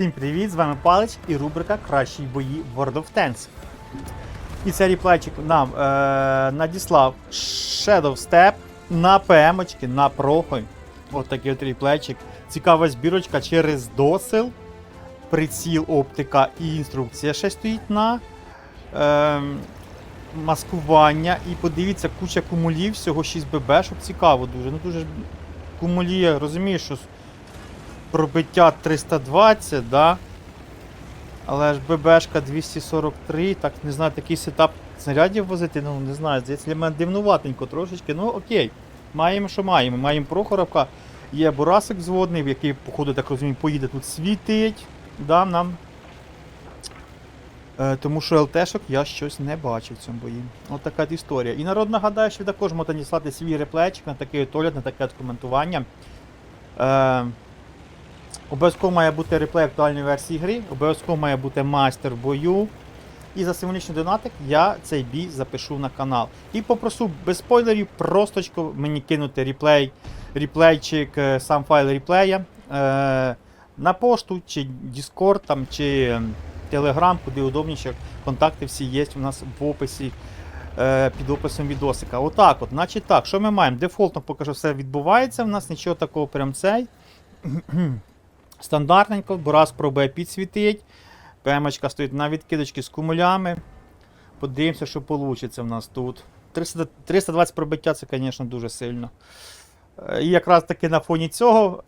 Всім привіт! З вами Палич і рубрика Кращі бої World of Tanks. І цей ріплейчик нам е, надіслав Shadow Step на ПМ-очки, на прохой. От такий от ріплейчик. Цікава збірочка через досил, приціл, оптика і інструкція ще стоїть на е, маскування. І подивіться, куча кумулів, всього 6 ББ, щоб цікаво дуже. Ну дуже кумулі, розумієш, що пробиття 320, да? Але ж ББшка 243, так не знаю, такий сетап снарядів возити, ну не знаю, здається, для мене дивнуватенько трошечки. Ну окей. Маємо, що маємо. Маємо Прохоровка, є Бурасик зводний, який, походу, так розумію, поїде тут світить. Да, нам. Е, тому що ЛТшок я щось не бачив в цьому бої. От така історія. І народ нагадає, що ви також можете надіслати свій реплейчик на такий огляд, на таке коментування. Е, Обов'язково має бути реплей актуальної версії гри, обов'язково має бути майстер бою. І за символічний донатик я цей бій запишу на канал. І попрошу без спойлерів просточко мені кинути реплей, реплейчик, е, сам файл реплея е, на пошту, чи Discord, там, чи Telegram, куди удобніше. Контакти всі є у нас в описі. е, Під описом відосика. Отак от, значить так, що ми маємо? Дефолтно поки що все відбувається. У нас нічого такого прям цей. Стандартненько, Бурас пробує підсвітить. ПМочка стоїть на відкидочці з кумулями. Подивимося, що вийде в нас тут. 300, 320 пробиття це, звісно, дуже сильно. Е, І якраз таки на фоні цього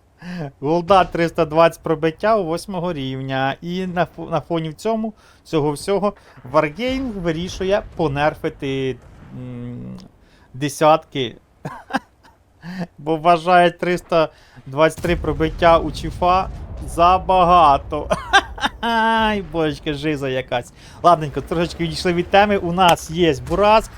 голда 320 пробиття у 8 рівня. І на, на фоні цьому, цього всього Wargame вирішує понерфити м, десятки. Бо вважає 323 пробиття у Чіфа забагато. Ай, божечки, жиза якась. Ладненько, трошечки відійшли від теми. У нас є Бураск.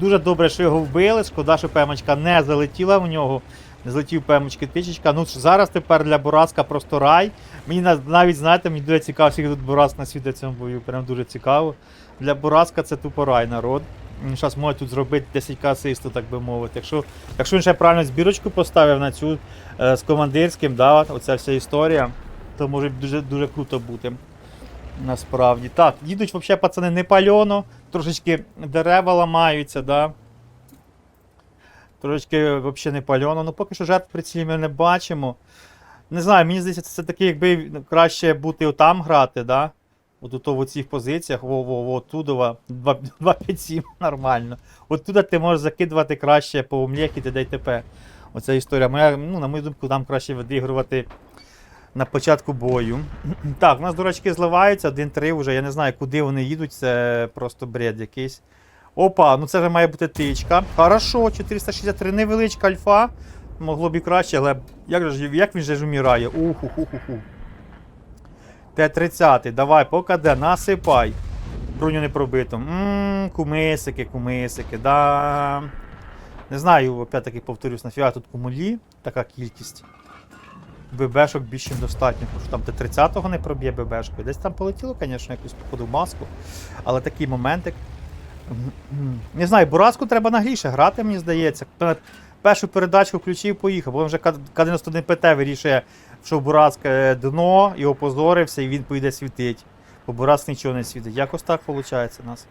Дуже добре, що його вбили. Шкода, що пемочка не залетіла в нього. Не злетів пемочки тичечка. Ну зараз тепер для Бураска просто рай. Мені навіть, знаєте, мені дуже цікаво, скільки тут Бураск на світі цьому бою. Прям дуже цікаво. Для Бураска це тупо рай народ. Зараз може тут зробити 10к асисту, так би мовити. Якщо, якщо він ще правильно збірочку поставив на цю е, з командирським, да, оця вся історія, то може дуже, дуже круто бути. Насправді. Так, їдуть взагалі пацани не пальоно, трошечки дерева ламаються, да. Трошечки взагалі не пальоно. Ну поки що жертв прицілі ми не бачимо. Не знаю, мені здається, це таке, якби краще бути отам грати, да? От ото в цих позиціях, во-во-во, тудова, 257 нормально. От туди ти можеш закидувати краще по і т.п. Оця історія. Моя, ну, на мою думку, там краще відігрувати на початку бою. Так, у нас дурачки зливаються, 1-3 вже. Я не знаю, куди вони їдуть, це просто бред якийсь. Опа, ну це вже має бути тичка. Хорошо, 463 невеличка альфа. Могло б і краще, але як, же, як він же ж умирає? Уху-ху-ху-ху. Т-30, давай, покаде, насипай. Броню не пробито. Ммм, кумисики, кумисики, да. Не знаю, опять-таки повторюсь, нафіга тут кумулі, така кількість. ББшок більш ніж достатньо, тому що там Т-30 не проб'є ББшкою. Десь там полетіло, звісно, якусь походу маску. Але такий моментик. Не знаю, Бураску треба нагліше грати, мені здається. Першу передачку включив, поїхав, бо він вже К- К-91 ПТ вирішує, що Бураск е, дно і опозорився, і він поїде світить. Бо Бураск нічого не світить. Якось так виходить у нас.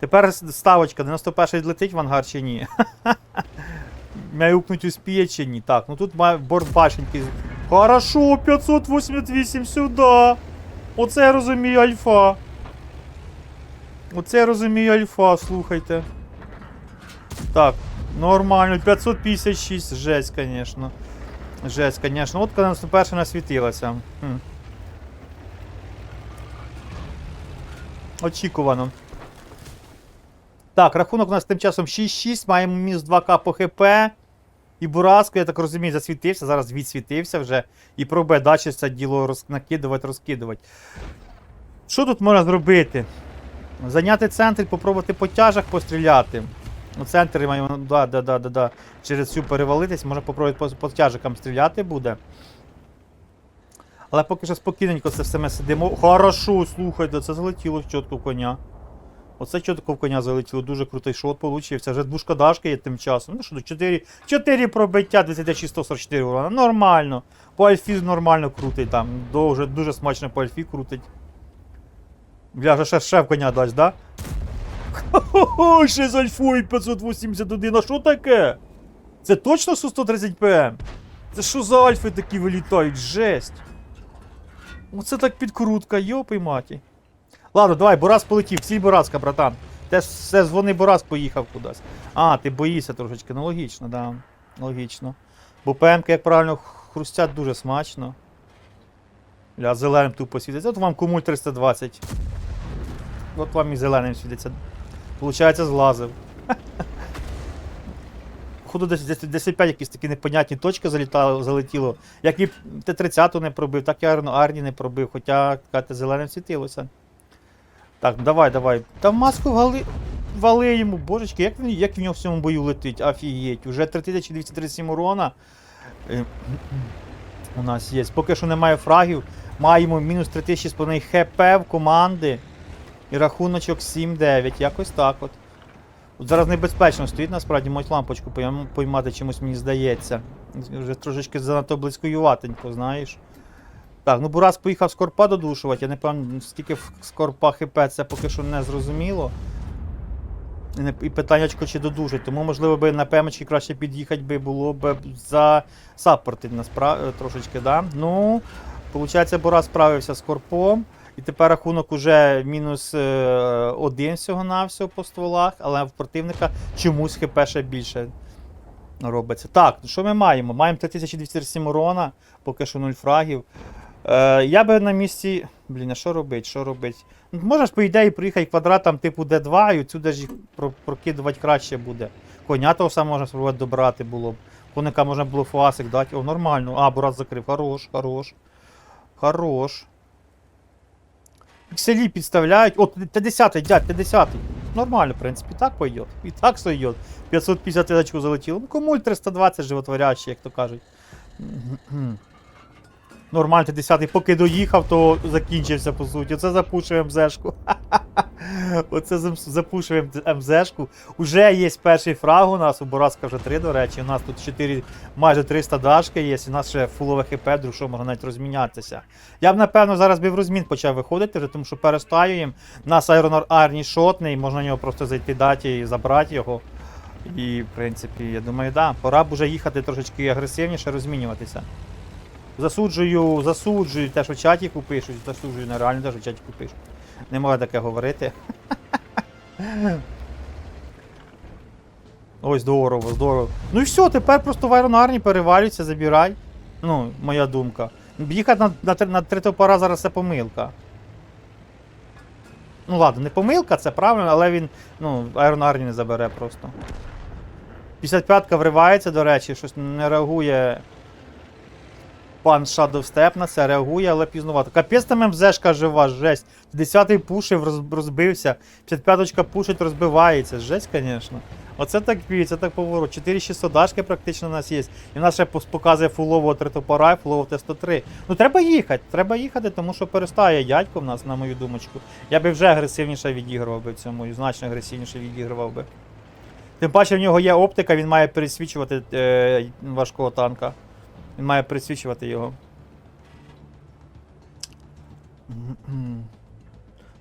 Тепер ставочка, 91-й летить в ангар чи ні? Мяюкнуть успіє чи ні? Так, ну тут борт башеньки. Хорошо, 588 сюди. Оце я розумію альфа. Оце я розумію альфа, слухайте. Так, нормально, 556, жесть, конечно. Жесть, конечно. От коли перше насвітилося. Хм. Очікувано. Так, рахунок у нас тим часом 6-6, маємо мінус 2к по ХП. І Бураско, я так розумію, засвітився, зараз відсвітився вже. І пробує далі це діло роз... накидувати, розкидувати. Що тут можна зробити? Зайняти центр, попробувати по тяжах постріляти. У центрі маємо, да, да, да, да, да. через цю перевалитись, можна попробувати по, по тяжикам стріляти буде. Але поки що спокійненько це все ми сидимо. Хорошо, слухайте, це залетіло в коня. Оце чітко в коня залетіло, дуже крутий шот получився. Вже двушка дашки є тим часом. Ну що, тут 4, 4 пробиття, 26 144 урона. Нормально. По альфі нормально крутить там. Дуже, дуже смачно по альфі крутить. Бля, вже ще, в коня дасть, да? Хо-хо-хо, ще з альфою 581. А що таке? Це точно су 130 ПМ? Це що за альфи такі вилітають? Жесть. Оце так підкрутка, йопи маті. Ладно, давай, Борас полетів, всі Бораска, братан. Те все дзвони Борас поїхав кудись. А, ти боїшся трошечки, ну логічно, да. Логічно. Бо ПМки, як правильно, хрустять дуже смачно. Ля, зеленим тупо світиться. От вам кумуль 320. От вам і зеленим світиться. Получається, злазив. Ходу десь, десь, десь опять якісь такі непонятні точки залітало, залетіло. Як і Т-30 не пробив, так і Арні не пробив, хоча кате зеленим світилося. Так, давай, давай. Та маску вали... вали йому, божечки, як як в нього в цьому бою летить, офігеть. Уже 3237 урона. Е, У нас є. Поки що немає фрагів. Маємо мінус 3000 хп в команди. І рахуночок 7-9. Якось так от. От зараз небезпечно стоїть, насправді, можуть лампочку поймати чимось, мені здається. Вже трошечки занадто близькоюватенько, знаєш. Так, ну Бурас поїхав скорпа додушувати, я не пам'ятаю, скільки в скорпа хп, це поки що не зрозуміло. І, питаннячко чи додушить, тому можливо би на пемочки краще під'їхати би було б за саппорти трошечки, да? Ну, виходить, Бурас справився з корпом. І тепер рахунок уже мінус е, один всього-навсього по стволах, але в противника чомусь хп ще більше робиться. Так, що ми маємо? Маємо 3207 урона, поки що 0 фрагів. Е, я би на місці. Блін, а що робить? Що робить? Можна по ідеї, проїхати квадратом типу D2, і отсюди ж їх прокидувати краще буде. Коня того саме можна спробувати добрати було б. Коника можна було фуасик дати. О, нормально. А, Бурат закрив. Хорош, хорош. Хорош. Пікселі підставляють. О, 50-й, дядь, 50-й. Нормально, в принципі, так пойдет. І так сойдет. 550 очку залетіло. Ну, комуль 320 животворящий, як то кажуть. Нормально, 10-й, поки доїхав, то закінчився, по суті. Оце запушуємо МЗшку. Оце запушуємо МЗшку. Уже є перший фраг у нас, у Бораска вже 3, до речі. У нас тут 4, майже 300 дашки є, і у нас ще фулове хп, друг, що можна навіть розмінятися. Я б, напевно, зараз би в розмін почав виходити, вже, тому що перестаюємо. Нас Айронор Арні шотний, можна на нього просто зайти даті і забрати його. І, в принципі, я думаю, да, пора б уже їхати трошечки агресивніше, розмінюватися. Засуджую, засуджую те, що в чатіку пишуть, засуджую нереально те, що в чатіку пишуть. Не можу таке говорити. Ой, здорово, здорово. Ну і все, тепер просто в Айронарні перевалюється, забирай. Ну, моя думка. Їхати на, на, на три топора зараз це помилка. Ну ладно, не помилка, це правильно, але він, ну, Айронарні не забере просто. 55-ка вривається, до речі, щось не реагує. Пан Step на це реагує, але пізнувато. Капець там МЗшка жива, жесть. 10-й пушив, розбився. 55-ка пушить, розбивається. Жесть, звісно. Оце так бій, це так поворот. 4600 дашки практично у нас є. І в нас ще показує фулового тритопора і фулового Т-103. Ну треба їхати, треба їхати, тому що перестає дядько в нас, на мою думочку. Я би вже агресивніше відігрував би цьому, і значно агресивніше відігрував би. Тим паче в нього є оптика, він має пересвічувати е, важкого танка. Він має присвічувати його.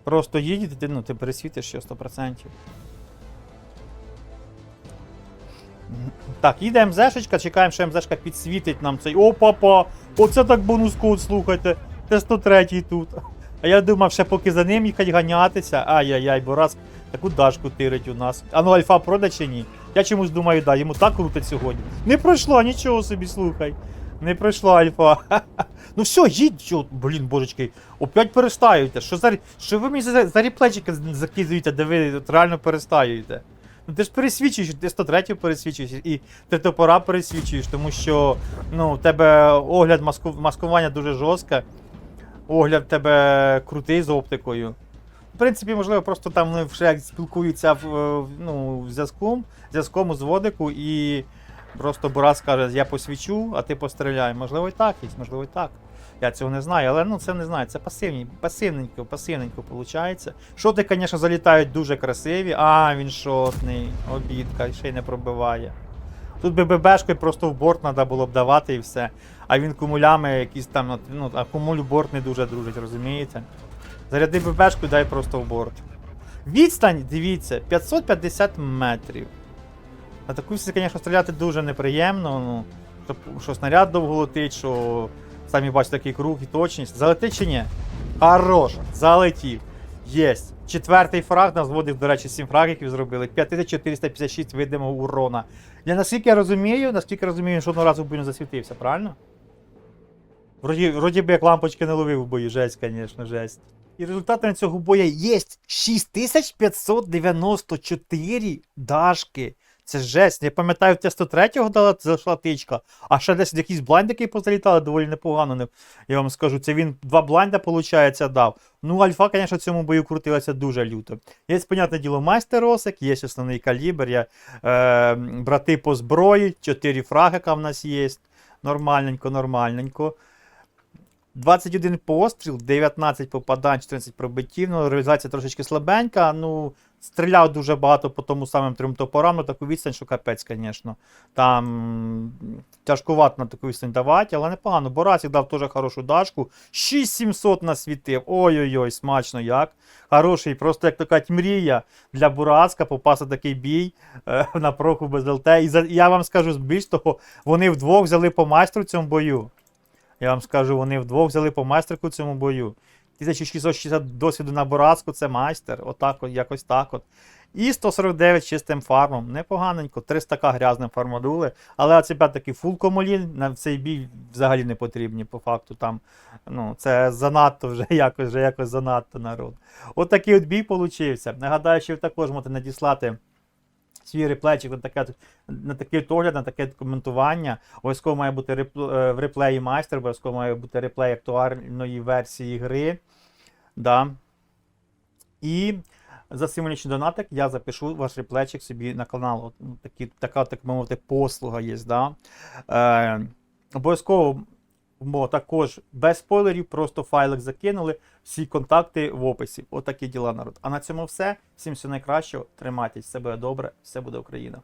Просто їдь, ти, ну, ти пересвітиш ще 100%. Так, їде МЗшечка, чекаємо, що МЗшка підсвітить нам цей. О, папа! Оце так бонус код, слухайте. Т-103 тут. А я думав, ще поки за ним їхать ганятися. Ай-яй-яй, бо раз таку дашку тирить у нас. А ну альфа проде чи ні? Я чомусь думаю, да, йому так крутить сьогодні. Не пройшло, нічого собі, слухай. Не пройшла альфа. ну все, їдь, блін, божечки, опять перестаюєте. Що за, що ви мені за, за ріплечики закидуєте, де ви от реально перестаюєте? Ну ти ж пересвічуєш, ти 103 пересвічуєш і ти топора пересвічуєш, тому що ну, у тебе огляд маску, маскування дуже жорстке. Огляд в тебе крутий з оптикою. В принципі, можливо, просто там вони вже спілкуються в, ну, в зв'язком, зв'язком з водику і просто Бурас каже, я посвічу, а ти постріляй. Можливо, і так є, можливо, і так. Я цього не знаю, але ну це не знаю, це пасивні, пасивненько, пасивненько виходить. Шоти, звісно, залітають дуже красиві. А, він шотний, обідка, ще й не пробиває. Тут би ББшкою просто в борт треба було б давати і все. А він кумулями якісь там, ну, а кумулю борт не дуже дружить, розумієте? Заряди ББшку дай просто в борт. Відстань, дивіться, 550 метрів. На таку всі, звісно, стріляти дуже неприємно. Ну, що, що снаряд довго летить, що самі бачите такий круг і точність. Залетить чи ні? Хорош, залетів. Єсть. Четвертий фраг нас зводив, до речі, 7 фрагів зробили. 5456 видимого урона. Я наскільки розумію, наскільки розумію, він жодного разу в бою не засвітився, правильно? Вроді, вроді би як лампочки не ловив в бою, жесть, звісно, жесть. І результатами цього боя є 6594 дашки. Це жесть. Я пам'ятаю, в 103-го дала зайшла тичка, а ще десь якісь блайндики позалітали доволі непогано. Я вам скажу, це він два блайнда, виходить, дав. Ну, альфа, звісно, в цьому бою крутилася дуже люто. Є, понятне діло, майстер Росик, є основний калібр, є е, брати по зброї, 4 фрагика в нас є. Нормальненько, нормальненько. 21 постріл, 19 попадань, 14 пробиттів. Ну, реалізація трошечки слабенька. Ну, стріляв дуже багато по тому самим трьом топорам на таку відстань, що капець, звісно. Там тяжкувато на таку відстань давати, але непогано. Борасик дав теж хорошу дашку. 6700 насвітив. Ой-ой-ой, смачно як. Хороший, просто як кажуть, мрія для Бурацька попасти такий бій е, на проку без ЛТ. І за, я вам скажу більш того, вони вдвох взяли по майстру в цьому бою. Я вам скажу, вони вдвох взяли по майстрику в цьому бою. 1660 досвіду на Борацьку це майстер. Отак, от, якось так от. І 149 чистим фармом. Непоганенько, 300к грязним фармадули. Але оце таки фул комолін на цей бій взагалі не потрібні, по факту. там. Ну, Це занадто вже якось вже якось занадто народ. От от бій получився. Нагадаю, що ви також можете надіслати свій реплейчик на таке, на такий огляд, на таке коментування. Обов'язково має бути репл- е, в реплеї майстер, обов'язково має бути реплей актуальної версії гри. Да. І за символічний донатик я запишу ваш реплейчик собі на канал. От, ну, такі, така, так мовити, послуга є. Да? Е, обов'язково бо також без спойлерів, просто файлик закинули, всі контакти в описі. Отакі діла, народ. А на цьому все. Всім все найкращого. Тримайтесь, все буде добре, все буде Україна.